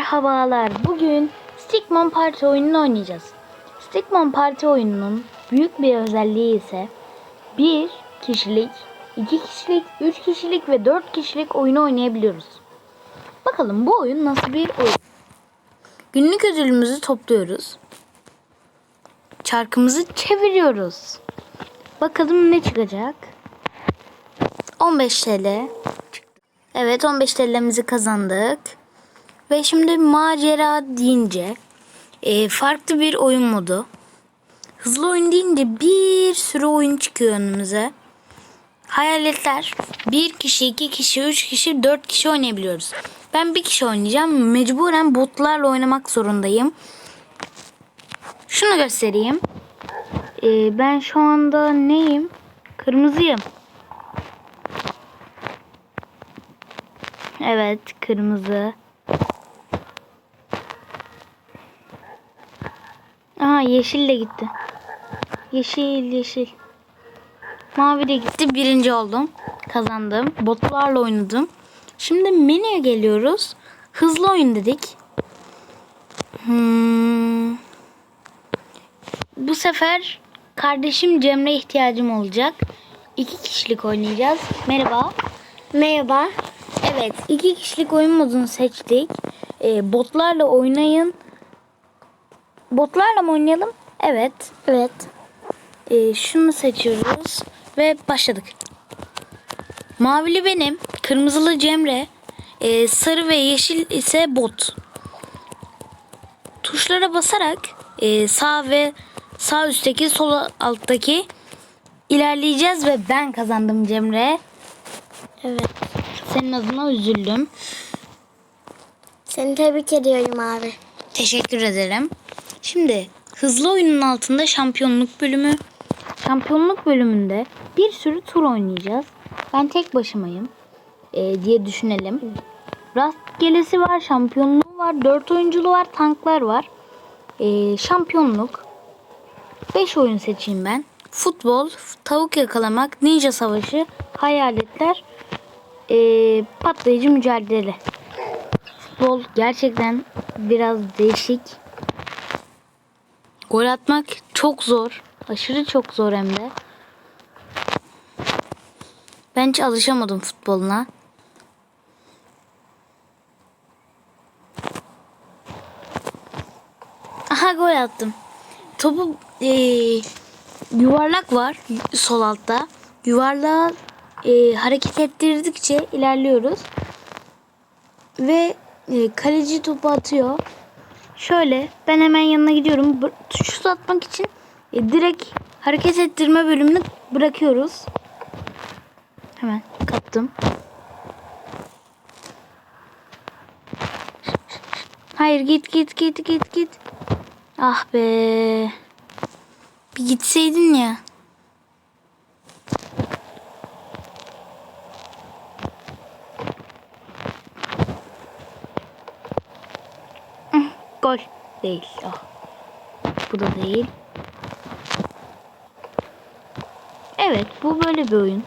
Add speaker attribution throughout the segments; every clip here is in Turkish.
Speaker 1: Merhabalar. Bugün Stickman Party oyununu oynayacağız. Stickman Party oyununun büyük bir özelliği ise bir kişilik, iki kişilik, üç kişilik ve dört kişilik oyunu oynayabiliyoruz. Bakalım bu oyun nasıl bir oyun? Günlük ödülümüzü topluyoruz. Çarkımızı çeviriyoruz. Bakalım ne çıkacak? 15 TL. Evet 15 TL'mizi kazandık. Ve şimdi macera deyince e, farklı bir oyun modu. Hızlı oyun deyince bir sürü oyun çıkıyor önümüze. Hayaletler. Bir kişi, iki kişi, üç kişi, dört kişi oynayabiliyoruz. Ben bir kişi oynayacağım. Mecburen botlarla oynamak zorundayım. Şunu göstereyim. E, ben şu anda neyim? Kırmızıyım. Evet, kırmızı. Aha yeşil de gitti. Yeşil, yeşil. Mavi de gitti. Birinci oldum. Kazandım. Botlarla oynadım. Şimdi menüye geliyoruz. Hızlı oyun dedik. Hmm. Bu sefer kardeşim Cemre ihtiyacım olacak. İki kişilik oynayacağız. Merhaba.
Speaker 2: Merhaba.
Speaker 1: Evet, iki kişilik oyun modunu seçtik. Ee, botlarla oynayın. Botlarla mı oynayalım? Evet.
Speaker 2: Evet.
Speaker 1: Ee, şunu seçiyoruz ve başladık. Mavili benim, kırmızılı Cemre, ee, sarı ve yeşil ise bot. Tuşlara basarak ee, sağ ve sağ üstteki, sol alttaki ilerleyeceğiz ve ben kazandım Cemre.
Speaker 2: Evet.
Speaker 1: Senin adına üzüldüm.
Speaker 2: Seni tebrik ediyorum abi.
Speaker 1: Teşekkür ederim. Şimdi hızlı oyunun altında şampiyonluk bölümü. Şampiyonluk bölümünde bir sürü tur oynayacağız. Ben tek başımayım e, diye düşünelim. Rastgelesi var, şampiyonluğu var, dört oyunculu var, tanklar var. E, şampiyonluk. 5 oyun seçeyim ben. Futbol, tavuk yakalamak, ninja savaşı, hayaletler, e, patlayıcı mücadele. Futbol gerçekten biraz değişik. Gol atmak çok zor. Aşırı çok zor hem de. Ben hiç alışamadım futboluna. Aha gol attım. Topu eee, yuvarlak var sol altta. Yuvarlağı eee, hareket ettirdikçe ilerliyoruz. Ve e, kaleci topu atıyor. Şöyle ben hemen yanına gidiyorum. Şut atmak için e, direkt hareket ettirme bölümünü bırakıyoruz. Hemen kaptım. Hayır git git git git git. Ah be. Bir gitseydin ya. Gol. Değil. Ah. Bu da değil. Evet bu böyle bir oyun.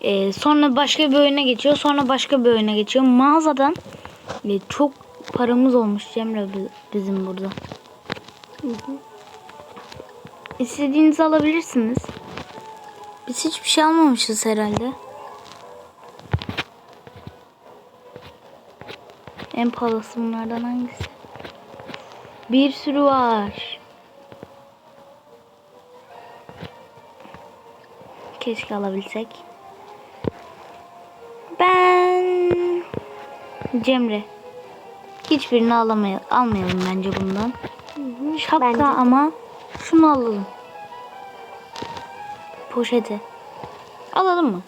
Speaker 1: Ee, sonra başka bir oyuna geçiyor. Sonra başka bir oyuna geçiyor. Mağazadan e, çok paramız olmuş Cemre bi- bizim burada. İstediğinizi alabilirsiniz. Biz hiçbir şey almamışız herhalde. En pahalısı bunlardan hangisi? Bir sürü var. Keşke alabilsek. Ben Cemre. Hiçbirini alamay almayalım bence bundan. Şapka
Speaker 2: Bence de.
Speaker 1: ama şunu alalım. Poşeti. Alalım mı?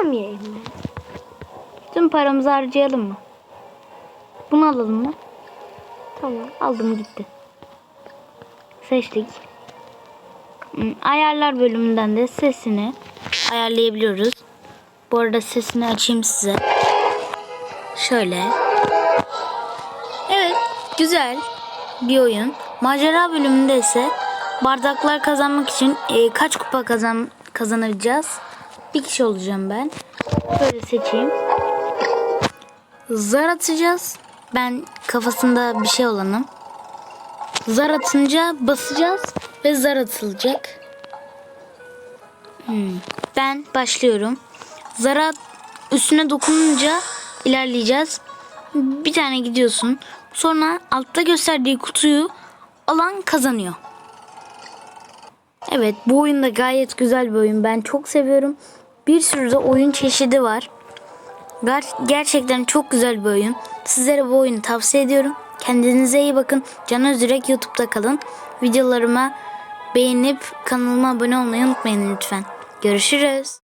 Speaker 2: Almayayım ben.
Speaker 1: Tüm paramızı harcayalım mı? Bunu alalım mı?
Speaker 2: Tamam.
Speaker 1: Aldım gitti. Seçtik. Hmm, Ayarlar bölümünden de sesini ayarlayabiliyoruz. Bu arada sesini açayım size. Şöyle. Evet, güzel bir oyun. Macera bölümünde ise bardaklar kazanmak için e, kaç kupa kazan kazanacağız? Bir kişi olacağım ben. Böyle seçeyim. Zar atacağız. Ben kafasında bir şey olanım. Zar atınca basacağız ve zar atılacak. Hmm. Ben başlıyorum. Zara üstüne dokununca ilerleyeceğiz. Bir tane gidiyorsun. Sonra altta gösterdiği kutuyu alan kazanıyor. Evet bu oyun da gayet güzel bir oyun. Ben çok seviyorum. Bir sürü de oyun çeşidi var. Ger- Gerçekten çok güzel bir oyun. Sizlere bu oyunu tavsiye ediyorum. Kendinize iyi bakın. Can Özürek YouTube'da kalın. Videolarıma beğenip kanalıma abone olmayı unutmayın lütfen. Görüşürüz.